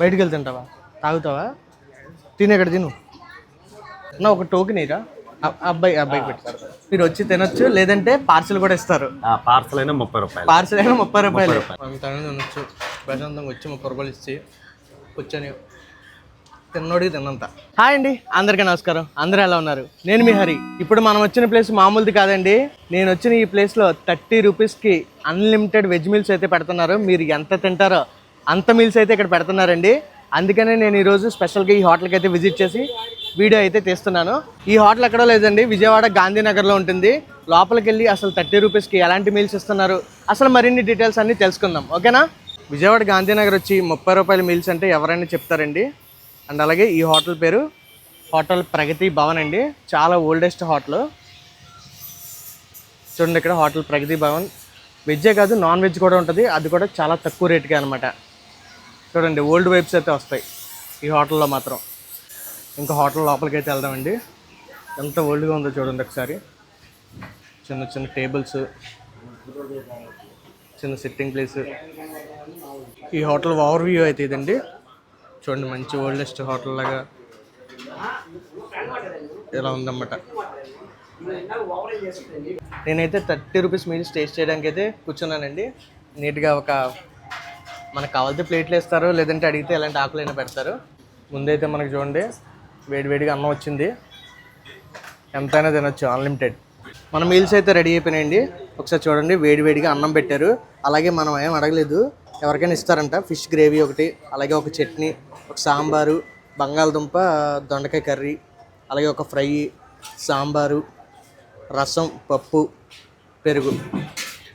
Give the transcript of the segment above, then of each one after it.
బయటికి వెళ్తే తింటావా? తాగుతావా? తిని ఎక్కడ తిను. నా ఒక టోకెన్ ఇరా అబ్బాయి అబ్బాయికి పెట్టారు మీరు వచ్చి తినొచ్చు లేదంటే పార్సిల్ కూడా ఇస్తారు. పార్సల్ అయినా ముప్పై రూపాయలు. పార్సిల్ అయినా ముప్పై రూపాయలు. తనని తినొచ్చు. ప్రశాంతంగా వచ్చి ముప్పై రూపాయలు ఇచ్చి కూర్చొని తిన్నోడికి తిన్నంత. హాయ్ అండి అందరికీ నమస్కారం. అందరూ ఎలా ఉన్నారు? నేను మీ హరి. ఇప్పుడు మనం వచ్చిన ప్లేస్ మామూలుది కాదండి. నేను వచ్చిన ఈ ప్లేస్లో థర్టీ రూపీస్కి అన్లిమిటెడ్ వెజ్ మీల్స్ అయితే పెడుతున్నారు. మీరు ఎంత తింటారో అంత మీల్స్ అయితే ఇక్కడ పెడుతున్నారండి. అందుకనే నేను ఈరోజు స్పెషల్గా ఈ హోటల్కి అయితే విజిట్ చేసి వీడియో అయితే తీస్తున్నాను. ఈ హోటల్ ఎక్కడో లేదండి విజయవాడ గాంధీనగర్లో ఉంటుంది. లోపలికి వెళ్ళి అసలు థర్టీ రూపీస్కి ఎలాంటి మీల్స్ ఇస్తున్నారు? అసలు మరిన్ని డీటెయిల్స్ అన్నీ తెలుసుకుందాం. ఓకేనా? విజయవాడ గాంధీనగర్ వచ్చి ముప్పై రూపాయల మీల్స్ అంటే ఎవరైనా చెప్తారండి? అండ్ అలాగే ఈ హోటల్ పేరు హోటల్ ప్రగతి భవన్ అండి. చాలా ఓల్డెస్ట్ హోటల్ చూడండి ఇక్కడ హోటల్ ప్రగతి భవన్. వెజ్జే కాదు నాన్ వెజ్ కూడా ఉంటుంది. అది కూడా చాలా తక్కువ రేట్కే అనమాట చూడండి ఓల్డ్ వైబ్స్ అయితే వస్తాయి. ఈ హోటల్లో మాత్రం. ఇంకా హోటల్ లోపలికి అయితే వెళ్దామండి. ఎంత ఓల్డ్గా ఉందో చూడండి ఒకసారి. చిన్న చిన్న టేబుల్స్ చిన్న సిట్టింగ్ ప్లేస్ ఈ హోటల్ ఓవర్ వ్యూ అయితే ఇదండి. చూడండి మంచి ఓల్డెస్ట్ హోటల్ లాగా ఇలా ఉందన్నమాట. నేనైతే థర్టీ రూపీస్ మీల్స్ టేస్ట్ చేయడానికి అయితే కూర్చున్నానండి. నీట్గా ఒక మనకు కావాల్సిన ప్లేట్లు వేస్తారు లేదంటే అడిగితే ఎలాంటి ఆకులైనా పెడతారు. ముందైతే మనకు చూడండి వేడివేడిగా అన్నం వచ్చింది. ఎంతైనా తినొచ్చు అన్లిమిటెడ్ మన మీల్స్ అయితే రెడీ అయిపోయినాయండి. ఒకసారి చూడండి వేడివేడిగా అన్నం పెట్టారు. అలాగే మనం ఏం అడగలేదు ఎవరికైనా ఇస్తారంట. ఫిష్ గ్రేవీ ఒకటి అలాగే ఒక చట్నీ ఒక సాంబారు బంగాళదుంప దొండకాయ కర్రీ అలాగే ఒక ఫ్రై సాంబారు రసం పప్పు పెరుగు.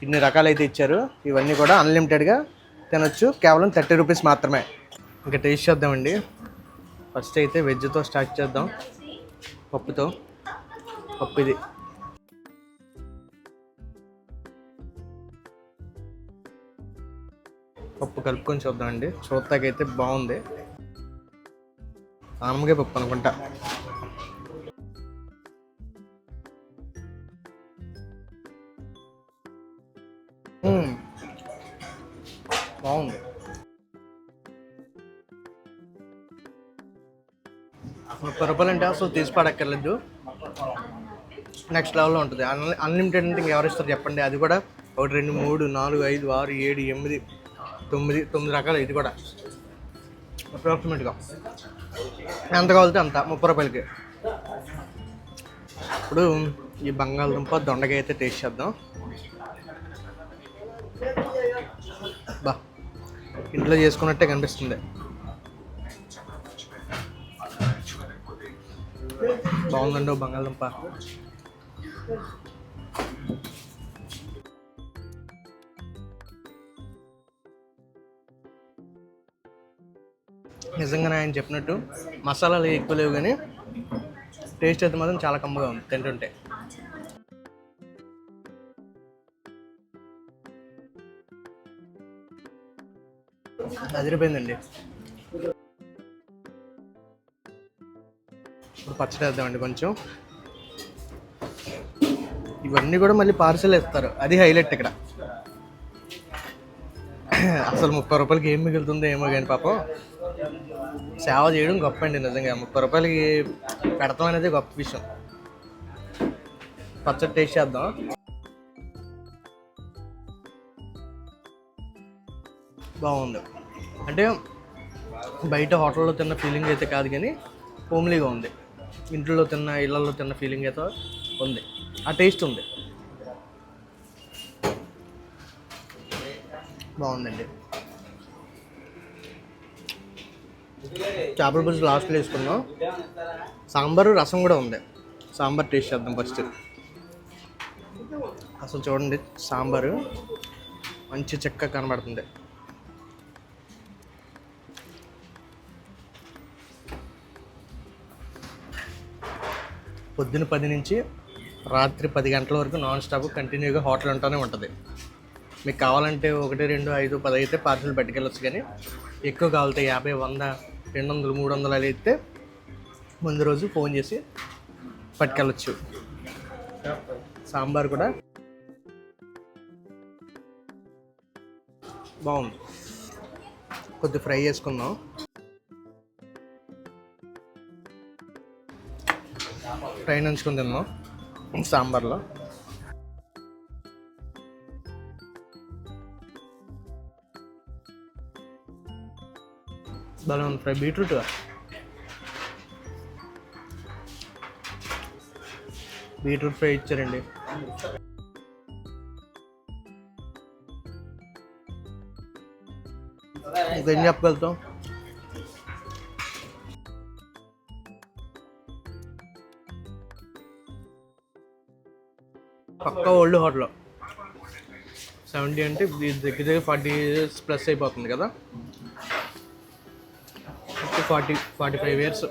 ఇన్ని రకాలైతే ఇచ్చారు. ఇవన్నీ కూడా అన్లిమిటెడ్గా తినొచ్చు. కేవలం థర్టీ రూపీస్ మాత్రమే. ఇంకా టేస్ట్ చేద్దామండి. ఫస్ట్ అయితే వెజ్తో స్టార్ట్ చేద్దాం. పప్పుతో. పప్పు ఇది. పప్పు కలుపుకొని చూద్దామండి. చూస్తాకైతే బాగుంది. ఆనమకాయ పప్పు అనుకుంటా. అసలు తీసిపడక్కర్లేదు. నెక్స్ట్ లెవెల్లో ఉంటుంది. అన్- అన్లిమిటెడ్ అంటే ఎవరు ఇస్తారు చెప్పండి. అది కూడా ఒకటి రెండు మూడు నాలుగు ఐదు ఆరు ఏడు ఎనిమిది తొమ్మిది తొమ్మిది రకాలు ఇది కూడా. అప్రాక్సిమేట్గా ఎంత కావాలితే అంత. ముప్పై రూపాయలకి. ఇప్పుడు ఈ బంగాళదుంప దొండకాయ అయితే టేస్ట్ చేద్దాం. బా. ఇంట్లో చేసుకున్నట్టే కనిపిస్తుంది. బాగుందండి ఓ బంగాళదుంప. నిజంగానే ఆయన చెప్పినట్టు మసాలాలు ఎక్కువ లేవు కానీ టేస్ట్ అయితే మాత్రం చాలా కమ్మగా ఉంది తింటుంటే. అదిరిపోయిందండి. పచ్చడి వేద్దామండి కొంచెం. ఇవన్నీ కూడా మళ్ళీ పార్సల్ ఇస్తారు. అది హైలైట్ ఇక్కడ. అసలు ముప్పై రూపాయలకి ఏం మిగులుతుందో ఏమో కానీ పాపం. సేవ చేయడం గొప్ప అండి నిజంగా. ముప్పై రూపాయలకి పెడతాం అనేది గొప్ప విషయం. పచ్చడి టేస్ట్ చేద్దాం. బాగుంది. అంటే బయట హోటల్లో తిన్న ఫీలింగ్ అయితే కాదు కానీ హోమ్లీగా ఉంది. ఇంట్లో తిన్న ఇళ్ళల్లో తిన్న ఫీలింగ్ అయితే ఉంది. ఆ టేస్ట్ ఉంది. బాగుందండి. చేపల పులుసు లాస్ట్లో వేసుకున్నాం. సాంబారు రసం కూడా ఉంది. సాంబార్ టేస్ట్ చేద్దాం ఫస్ట్ అసలు చూడండి సాంబారు మంచి చెక్క కనబడుతుంది. పొద్దున పది నుంచి రాత్రి పది గంటల వరకు నాన్ స్టాప్ కంటిన్యూగా హోటల్ ఉంటూనే ఉంటుంది. మీకు కావాలంటే ఒకటి రెండు ఐదు పది అయితే పార్సల్ పట్టుకెళ్ళొచ్చు కానీ ఎక్కువ కావాలంటే యాభై వంద రెండు వందలు మూడు వందలు అలా అయితే ముందు రోజు ఫోన్ చేసి పట్టుకెళ్ళొచ్చు. సాంబార్ కూడా బాగుంది. కొద్ది ఫ్రై చేసుకుందాం. ఫ్రై నంచుకుని తిన్నాం. సాంబార్లో. బాగా ఉంది ఫ్రై. బీట్రూట్ బీట్రూట్ ఫ్రై ఇచ్చారండి. ఇంకేం చెప్పగలుగుతాం? Old hotel. సెవెంటీ అంటే ఇది దగ్గర దగ్గర ఫార్టీ ఇయర్స్ ప్లస్ అయిపోతుంది కదా. Forty forty five years.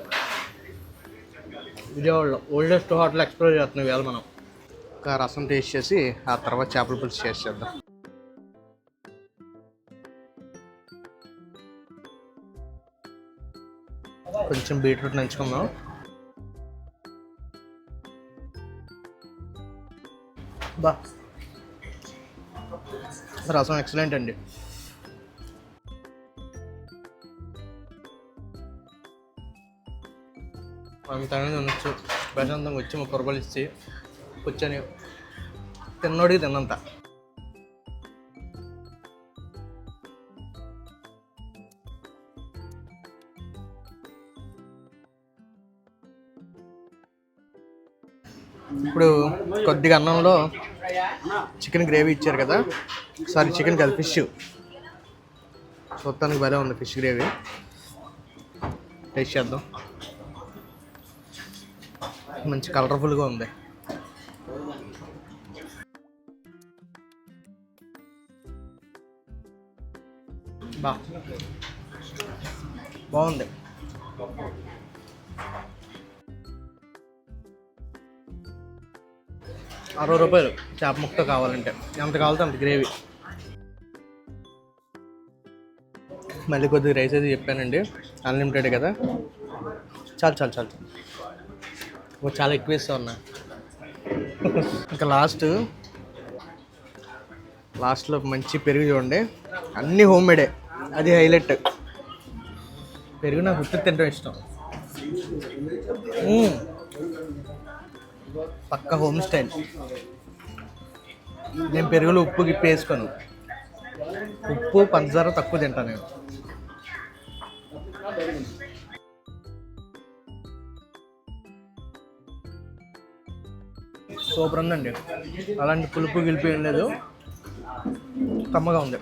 విజయవాడలో ఓల్డెస్ట్ హోటల్ ఎక్స్ప్లోర్ చేస్తున్నాం ఇవాళ మనం. ఒక రసం టేస్ట్ చేసి ఆ తర్వాత చేపల పులుసు టేస్ట్ చేద్దాం. కొంచెం బీట్రూట్ నంచుకుందాం. బా. రసం ఎక్సలెంట్ అండి. అంత అనేది ఉండొచ్చు ప్రశాంతంగా వచ్చి ముప్పై రూపాయలు ఇచ్చి కూర్చొని తిన్నోడికి తిన్నంత. ఇప్పుడు కొద్దిగా అన్నంలో చికెన్ గ్రేవీ ఇచ్చారు కదా? సారీ చికెన్ కాదు ఫిష్. చూడటానికి భలే ఉంది ఫిష్ గ్రేవీ. టేస్ట్ చేద్దాం. మంచి కలర్ఫుల్గా ఉంది. బా. బాగుంది. అరవై రూపాయలు చేప ముక్క కావాలంటే. ఎంత కావాలంటే అంత గ్రేవీ. మళ్ళీ కొద్దిగా రైస్ అయితే చెప్పానండి. అన్లిమిటెడ్ కదా. చాలు చాలు చాలు. చాలా ఎక్కువ ఇస్తా ఉన్నా. ఇంకా లాస్ట్ లాస్ట్లో మంచి పెరుగు చూడండి. అన్నీ హోమ్ మేడే అది హైలైట్. పెరుగు నాకు గుర్తు తినడం ఇష్టం. పక్క హోమ్ స్టైల్ నేను పెరుగులో ఉప్పు గిప్పి వేసుకోను ఉప్పు పంచదార తక్కువ తింటాను నేను. సూపర్ ఉందండి. అలాంటి పులుపు గిలిపి ఏం లేదు. కమ్మగా ఉంది.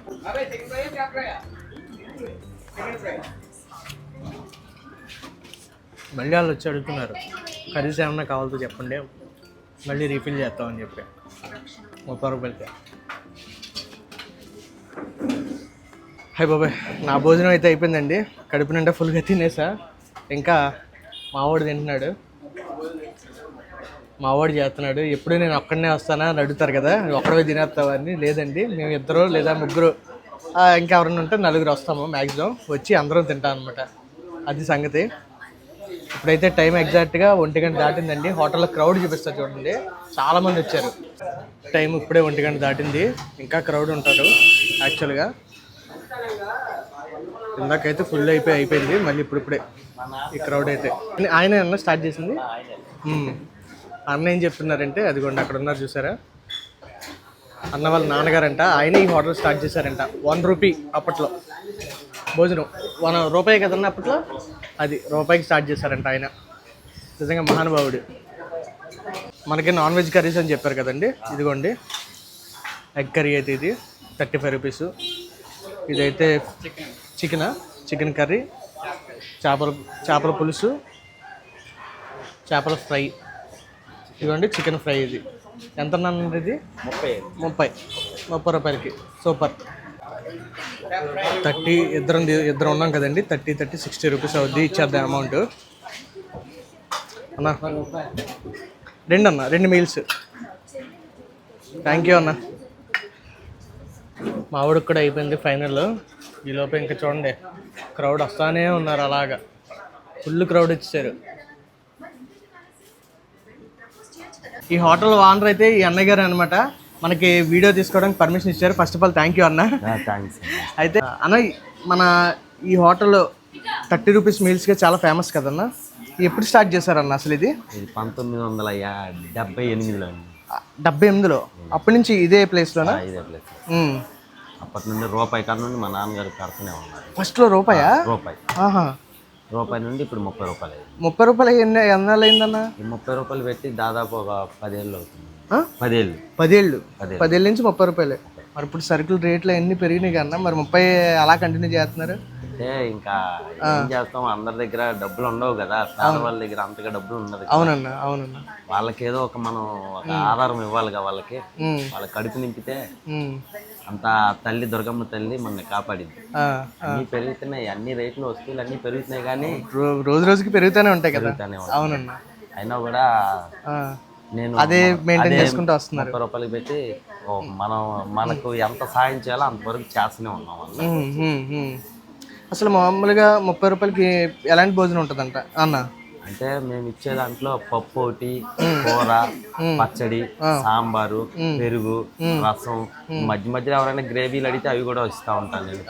మళ్ళీ వాళ్ళు వచ్చి అడుగుతున్నారు. కర్రీస్ ఏమన్నా కావాలో చెప్పండి. మళ్ళీ రీఫిల్ చేస్తామని చెప్పి. ముప్పై రూపాయలకి. హాయ్ బాబాయ్ నా భోజనం అయితే అయిపోయిందండి. కడుపు నిండా ఫుల్గా తినేసా. ఇంకా మావాడు తింటున్నాడు. మావాడు చేస్తున్నాడు. ఎప్పుడు నేను ఒక్కడనే వస్తానా అని అడుగుతారు కదా ఒక్కడే తినేస్తావా అని. లేదండి మేము ఇద్దరు లేదా ముగ్గురు ఇంకా ఎవరైనా ఉంటే నలుగురు వస్తాము మ్యాక్సిమం వచ్చి అందరం తింటాం అనమాట అది సంగతి. ఇప్పుడైతే టైం ఎగ్జాక్ట్గా ఒంటి గంట దాటిందండి. హోటల్లో క్రౌడ్ చూపిస్తారు చూడండి. చాలామంది వచ్చారు. టైం ఇప్పుడే ఒంటి గంట దాటింది. ఇంకా క్రౌడ్ ఉంటారు యాక్చువల్గా. ఇందాకైతే ఫుల్ అయిపోయి అయిపోయింది. మళ్ళీ ఇప్పుడిప్పుడే ఈ క్రౌడ్ అయితే. ఆయన అన్న స్టార్ట్ చేసింది? అన్న ఏం చెప్తున్నారంటే అదిగోండి అక్కడ ఉన్నారు చూసారా? అన్న వాళ్ళ నాన్నగారంట ఆయన ఈ హోటల్ స్టార్ట్ చేశారంట. వన్ రూపీ అప్పట్లో. భోజనం. వన్ రూపాయి కదన్న అప్పట్లో అది రూపాయికి స్టార్ట్ చేశారంట ఆయన. నిజంగా మహానుభావుడు. మనకి నాన్ వెజ్ కర్రీస్ అని చెప్పారు కదండి. ఇదిగోండి. ఎగ్ కర్రీ అయితే ఇది. థర్టీ ఫైవ్ రూపీస్ ఇదైతే చికెన్? Chicken curry. చేపల చేపల పులుసు. చేపల ఫ్రై. ఇదిగోండి చికెన్ ఫ్రై ఇది. ఎంత ఇది? ముప్పై. ముప్పై. ముప్పై రూపాయలకి. సూపర్. థర్టీ ఇద్దరం ఇద్దరు ఉన్నాం కదండి. థర్టీ థర్టీ సిక్స్టీ రూపీస్ అవుద్ది. ఇచ్చేద్దాం అమౌంట్. అన్న. రెండు అన్న రెండు మీల్స్. థ్యాంక్ యూ అన్న మావిడికి కూడా అయిపోయింది ఫైనల్. ఈలోపు ఇంకా చూడండి. క్రౌడ్ వస్తానే ఉన్నారు అలాగా. ఫుల్ క్రౌడ్ ఇచ్చారు. ఈ హోటల్ ఓనర్ అయితే ఈ అన్నయ్య గారు అనమాట మనకి వీడియో తీసుకోవడానికి పర్మిషన్ ఇచ్చారు. First of all thank you అన్న. థ్యాంక్స్ అయితే అన్న మన ఈ హోటల్ థర్టీ రూపీస్ మీల్స్గా చాలా ఫేమస్ కదన్నా? ఎప్పుడు స్టార్ట్ చేశారన్న అసలు ఇది? పంతొమ్మిది వందల యా- డెబ్బై ఎనిమిదిలో డెబ్బై ఎనిమిదిలో? అప్పటి నుంచి ఇదే ప్లేస్లోనా ఇదే ప్లేస్. అప్పటి నుండి రూపాయి కాడ నుండి మా నాన్నగారు కడుతూనే ఉన్నారు. ఫస్ట్లో రూపాయా? రూపాయి. ఆహా. రూపాయి నుండి ఇప్పుడు ముప్పై రూపాయలు ముప్పై రూపాయలు ఎన్ని ఎన్నాళ్ళు అయిందన్న ఈ ముప్పై రూపాయలు పెట్టి దాదాపు ఒక పదేళ్ళు అవుతుంది? పదేళ్ళు. పదేళ్ళు. పదేళ్ళు. నుంచి ముప్పై రూపాయలే. మరి ఇప్పుడు సరుకుల రేట్లు ఎన్ని పెరిగినాయి కన్నా? మరి ముప్పై అలా కంటిన్యూ చేస్తున్నారు? అంటే ఇంకా ఏం చేస్తాం? అందరి దగ్గర డబ్బులు ఉండవు కదా. పేదవాళ్ళ దగ్గర అంతగా డబ్బులు ఉండదు. అవునన్న అవునన్న. వాళ్ళకి ఏదో ఒక మనం ఒక ఆధారం ఇవ్వాలి కదా వాళ్ళకి. వాళ్ళ కడుపు నింపితే అంత తల్లి దుర్గమ్మ తల్లి మనల్ని కాపాడింది. అన్ని పెరుగుతున్నాయి. అన్ని రేట్లు వస్తువులు అన్ని పెరుగుతున్నాయి కానీ రోజు రోజుకి పెరుగుతూనే ఉంటాయి కదా. అవునన్న. అయినా కూడా నేను అదే మెయింటైన్ చేసుకుంటూ వస్తున్నారు. ముప్పై రూపాయలకి పెట్టి మనం మనకు ఎంత సాయం చేయాలో అంతవరకు చేస్తూనే ఉన్నాం ఉమ్. అసలు మామూలుగా ముప్పై రూపాయలకి ఎలాంటి భోజనం ఉంటుందంట అన్న? అంటే మేము ఇచ్చే దాంట్లో పప్పు ఒకటి కూర పచ్చడి సాంబారు పెరుగు రసం మధ్య మధ్యలో ఎవరైనా గ్రేవీలు అడిగితే అవి కూడా ఇస్తా ఉంటాను నేను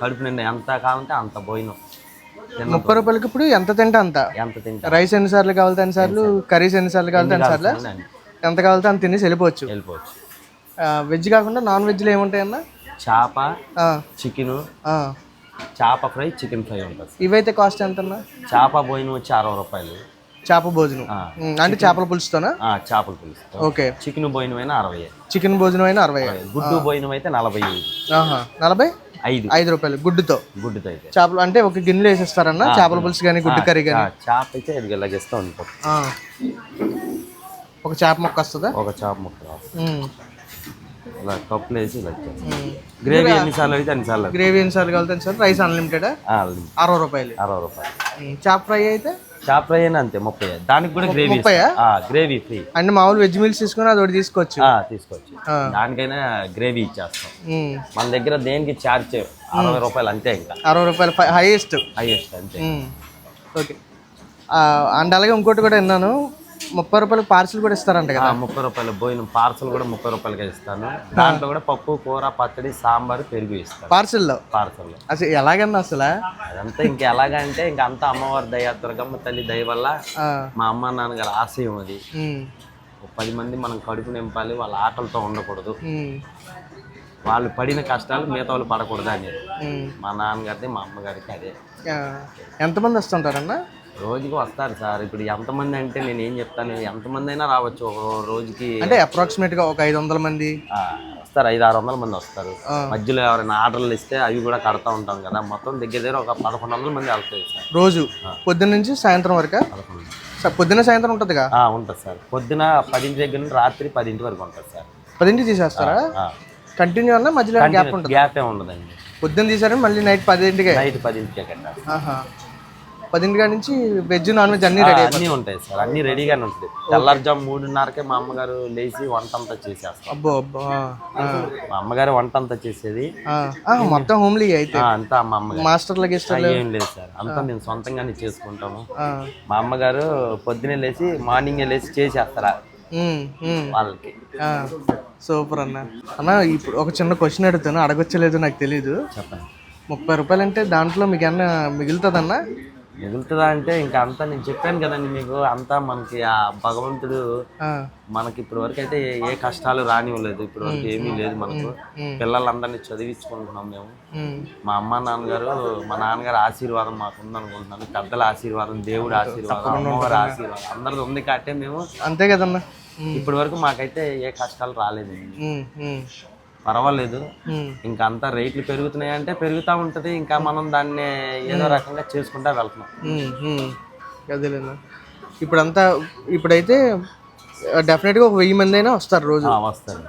కడుపు నిండా ఎంత కావాలంటే అంత భోజనం ముప్పై రూపాయలకి ఇప్పుడు ఎంత తింటే అంత. ఎంత తింటా రైస్ ఎన్నిసార్లు కావాలితే అన్నిసార్లు కర్రీస్ ఎన్నిసార్లు కావాలితే అన్నిసార్లు ఎంత కావాలితే అంత తినేసి వెళ్ళిపోవచ్చు. వెళ్ళిపోవచ్చు. వెజ్ కాకుండా నాన్ వెజ్లో ఏముంటాయన్న? చేప చికెన్. చేప ఫ్రై చికెన్ ఫ్రై ఉంటుంది. ఇవైతే కాస్ట్ ఎంతన్నా? చేప భోజనం వచ్చి అరవై రూపాయలు. చేప భోజనం. అంటే చేపల పులుసుతోనా? చేపల పులుసు ఓకే. చికెన్ భోజనం అయినా అరవై. చికెన్ భోజనం అయినా అరవై. గుడ్డు భోజనం అయితే నలభై నలభై? ఐదు. ఐదు రూపాయలు గుడ్డుతో. గుడ్డుతో అయితే. చేపలు అంటే ఒక గిన్నెలో వేసేస్తారన్న? చేపల పులుసు కానీ గుడ్డు కర్రీ కానీ? చేప అయితే ఇది ఇలాగేస్తూ ఉండిపోతుంది ఒక చేప మొక్క వస్తుందా? ఒక చేప ముక్క ఇలా కప్పులు వేసి ఇలా. గ్రేవీ ఎన్నిసార్లు అయితే అన్నిసార్లు గ్రేవీ ఎన్నిసార్లు కావాలితే సార్? రైస్ అన్లిమిటెడ్ అరవై రూపాయలు. అరవై రూపాయలు. చేప ఫ్రై అయితే? చేప ఫ్రై అయినా అంతే ముప్పై. దానికి కూడా గ్రేవీ ముప్పయా? గ్రేవీ ఫ్రీ అంటే మామూలు వెజ్ మీల్స్ తీసుకుని అది ఒకటి తీసుకోవచ్చు. తీసుకోవచ్చు. దానికైనా గ్రేవీ ఇచ్చేస్తాం. ఉమ్, మన దగ్గర దేనికి ఛార్జ్ చేయరు. అరవై రూపాయలు అంతే ఇంకా. అరవై రూపాయలు హైయెస్ట్ హైయెస్ట్ అంతే. ఓకే అండ్ అలాగే ఇంకోటి కూడా విన్నాను. ముప్పై రూపాయలు పార్సిల్ కూడా ఇస్తారంట కదా. ముప్పై రూపాయలు భోజనం పార్సల్ కూడా ముప్పై రూపాయలకి ఇస్తాను. దాంట్లో కూడా పప్పు కూర పచ్చడి సాంబార్ పెరుగు ఇస్తాను. పార్సిల్లో? పార్సల్ అసలు ఎలాగన్నా అసలు? అదంతా ఇంకా ఎలాగంటే ఇంకా అంతా అమ్మవారి దయ దుర్గమ్మ తల్లి దయ వల్ల మా అమ్మ నాన్నగారి ఆశయం అది. ఒక పది మంది మనం కడుపు నింపాలి వాళ్ళ ఆకలితో ఉండకూడదు. వాళ్ళు పడిన కష్టాలు మిగతా వాళ్ళు పడకూడదు అనేది. మా నాన్నగారిది మా అమ్మగారికి అదే. ఎంతమంది వస్తుంటారన్న? రోజుకి వస్తారు సార్. ఇప్పుడు ఎంతమంది అంటే నేను ఏం చెప్తాను? ఎంతమంది అయినా రావచ్చు ఒక రోజుకి. అంటే అప్రాక్సిమేట్గా ఒక ఐదు వందల మంది వస్తారు. ఐదు ఆరు వందల మంది వస్తారు. మధ్యలో ఎవరైనా ఆర్డర్లు ఇస్తే అవి కూడా కడతా ఉంటాం కదా. మొత్తం దగ్గర దగ్గర ఒక పదకొండు వందల మంది వెళ్తాయి సార్. రోజు? పొద్దున్న నుంచి సాయంత్రం వరకు? పదకొండు. పొద్దున్న సాయంత్రం ఉంటుందిగా? ఉంటుంది సార్. పొద్దున పదింటి దగ్గర నుండి రాత్రి పదింటి వరకు ఉంటుంది సార్. పదింటికి తీసేస్తారా? కంటిన్యూ అన్న మధ్యలో గ్యాప్ ఉంటుంది? గ్యాప్ ఏ ఉండదండి. పొద్దున్న తీసారని మళ్ళీ నైట్ పదింటికి? నైట్ పదింటికే కట్టాలి. ఆహా. పదింటి కాడ నుంచి వెజ్ నాన్ వెజ్ అన్ని రెడీ అన్నీ ఉంటాయి సార్. అన్నీ రెడీగానే ఉంటుంది తెల్లారుజాము మూడున్నరకే మా అమ్మగారు లేచి వంట అంతా చేసేస్తాం అబ్బో అబ్బో ఆ, మా అమ్మగారు వంట అంతా చేసేది. ఆ. ఆ, మొత్తం హోమ్లీ అయితే. ఆ, అంతా మా అమ్మగారు. మాస్టర్ల గెస్టర్లు? ఏం లేదు సార్. అంతా మేము సొంతంగానే చేసుకుంటాము. మా అమ్మగారు పొద్దునే లేచి మార్నింగ్ లేచి చేసేస్తారా. వాళ్ళకి. సూపర్ అన్న. అన్న ఇప్పుడు ఒక చిన్న క్వశ్చన్ అడుగుతాను. అడగొచ్చలేదు నాకు తెలీదు. చెప్పండి. ముప్పై రూపాయలు అంటే దాంట్లో మీకు ఏమన్నా మిగులుతుందన్నా? మిగులుతుందా అంటే ఇంకా అంతా నేను చెప్పాను కదండి మీకు అంతా మనకి ఆ భగవంతుడు మనకి ఇప్పటి వరకు అయితే ఏ- కష్టాలు రానివ్వలేదు ఇప్పటి వరకు ఏమీ లేదు మనకు. పిల్లలందరినీ చదివించుకుంటున్నాం మేము. మా అమ్మ నాన్నగారు మా నాన్నగారు ఆశీర్వాదం మాకు ఉందనుకుంటున్నాను పెద్దల ఆశీర్వాదం దేవుడి ఆశీర్వాదం అమ్మవారి ఆశీర్వాదం. అందరిది ఉంది కాబట్టి మేము అంతే కదన్నా. ఉమ్, ఇప్పటి వరకు మాకైతే ఏ కష్టాలు రాలేదండి. పర్వాలేదు. ఇంకా అంతా రేట్లు పెరుగుతున్నాయి అంటే పెరుగుతూ ఉంటుంది. ఇంకా మనం దాన్ని ఏదో రకంగా చేసుకుంటా వెళ్తున్నాం. అదేలేనా ఇప్పుడంతా ఇప్పుడైతే డెఫినెట్గా ఒక వెయ్యి మంది అయినా వస్తారు రోజు. వస్తారు.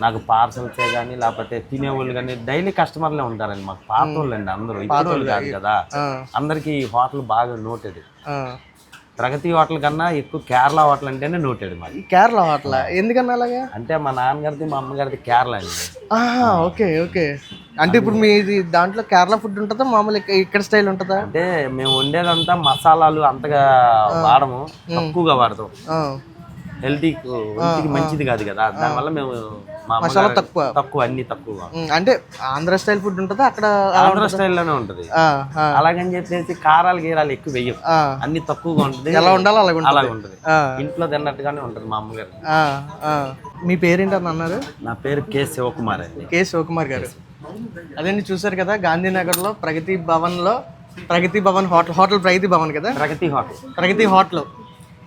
నాకు పార్సల్సే కానీ లేకపోతే తినేవాళ్ళు కానీ డైలీ కస్టమర్లే ఉంటారండి మాకు. పాత వాళ్ళు అండి అందరూ. ఇప్పుడు వాళ్ళు కాదు కదా. అందరికీ హోటల్ బాగా నోటెడ్. ప్రగతి హోటల్ కన్నా ఎక్కువ కేరళ హోటల్ అంటేనే నోటెడ్ మాది కేరళ హోటల్? ఎందుకన్నా అలాగా? అంటే మా నాన్నగారిది మా అమ్మగారిది కేరళ అండి. Okay okay. అంటే ఇప్పుడు మీది దాంట్లో కేరళ ఫుడ్ ఉంటుందా? మామూలు ఇక్క- ఇక్కడ స్టైల్ ఉంటుందా? అంటే మేము వండేదంతా మసాలాలు అంతగా వాడము తక్కువగా వాడతాం. ఆ, హెల్తీ ఒంటికి మంచిది కాదు కదా. దానివల్ల మేము మసాలా తక్కువ. తక్కువ అన్ని తక్కువ. అంటే ఆంధ్ర స్టైల్ ఫుడ్ ఉంటుందా? అక్కడ ఆంధ్ర స్టైల్లోనే ఉంటది. అలాగని చెప్పేసి కారాలు గీరాలు ఎక్కువ వెయ్యం. అన్ని తక్కువగా ఉంటుంది. ఎలా ఉండాలో అలాగ ఉంటుంది. అలాగ ఉంటుంది. ఇంట్లో తిన్నట్టుగానే ఉంటుంది మా అమ్మగారు. మీ పేరేంటని అన్నారు? నా పేరు కె శివకుమార్ అండి. కె శివకుమార్ గారు. అదండి చూసారు కదా గాంధీనగర్లో ప్రగతి భవన్లో ప్రగతి భవన్ హోటల్ హోటల్ ప్రగతి భవన్ కదా? ప్రగతి హోటల్. ప్రగతి హోటల్.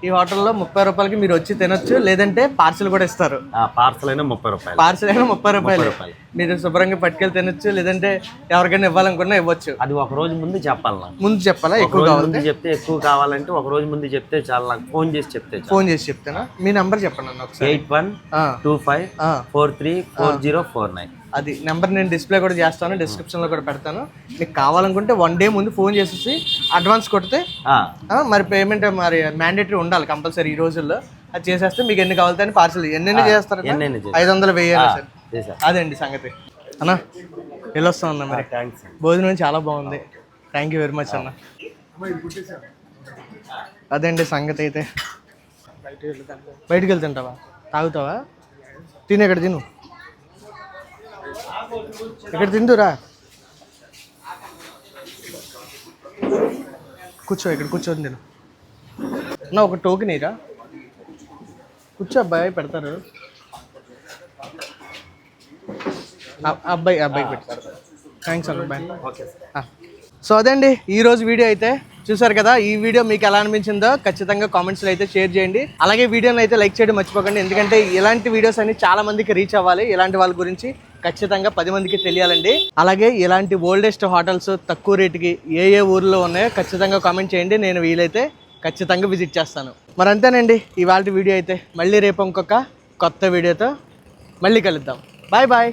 ఈ హోటల్లో ముప్పై రూపాయలకి మీరు వచ్చి తినొచ్చు లేదంటే పార్సిల్ కూడా ఇస్తారు. పార్సల్ అయినా ముప్పై రూపాయలు. పార్సిల్ అయినా ముప్పై రూపాయలు. మీరు శుభ్రంగా పట్టుకెళ్ళి తినొచ్చు లేదంటే ఎవరికైనా ఇవ్వాలనుకున్నా ఇవ్వచ్చు. అది ఒక రోజు ముందు చెప్పాలి ముందు చెప్పాలా? ఎక్కువ కావాలి చెప్తే ఎక్కువ కావాలంటే ఒక రోజు ముందు చెప్తే చాలా నాకు ఫోన్ చేసి చెప్తే ఫోన్ చేసి చెప్తానా? మీ నంబర్ చెప్పండి ఒకసారి. Eight one two five. Four three four zero four nine. అది నెంబర్ నేను డిస్ప్లే కూడా చేస్తాను డిస్క్రిప్షన్లో కూడా పెడతాను. మీకు కావాలనుకుంటే వన్ డే ముందు ఫోన్ చేసేసి అడ్వాన్స్ కొడితే మరి పేమెంట్ మరి మ్యాండేటరీ ఉండాలి కంపల్సరీ ఈ రోజుల్లో. అది చేసేస్తే మీకు ఎన్ని కావాలి అని పార్సల్ ఎన్ని చేస్తారు? ఐదు వందలు వెయ్యి సార్. చేశా అదండి సంగతి. అన్న వెళ్ళొస్తాం అన్న మరి థ్యాంక్స్ భోజనం చాలా బాగుంది. థ్యాంక్ యూ వెరీ మచ్ అన్న. అదండి సంగతి అయితే. బయటికి వెళ్తుంటావా తాగుతావా? తిను ఇక్కడ తిను. ఇక్కడ తిందురా. కూర్చో ఇక్కడ కూర్చొని తిను. నా ఒక టోకెన్ ఇరా కూర్చో అబ్బాయి పెడతారు. అబ్బాయి అబ్బాయికి పెడతారు. థ్యాంక్స్ అన్న బాయ్ ఓకే సో అదండి ఈ రోజు వీడియో అయితే. చూసారు కదా ఈ వీడియో మీకు ఎలా అనిపించిందో ఖచ్చితంగా కామెంట్స్లో అయితే షేర్ చేయండి. అలాగే వీడియోని అయితే లైక్ చేయడం మర్చిపోకండి ఎందుకంటే ఇలాంటి వీడియోస్ అన్ని చాలా మందికి రీచ్ అవ్వాలి ఇలాంటి వాళ్ళ గురించి. ఖచ్చితంగా పది మందికి తెలియాలండి. అలాగే ఇలాంటి ఓల్డెస్ట్ హోటల్స్ తక్కువ రేటుకి ఏ ఏ ఊర్లో ఉన్నాయో ఖచ్చితంగా కామెంట్ చేయండి. నేను వీలైతే ఖచ్చితంగా విజిట్ చేస్తాను. మరి అంతేనండి ఇవాళ వీడియో అయితే. మళ్ళీ రేపు ఇంకొక కొత్త వీడియోతో మళ్ళీ కలుద్దాం. Bye bye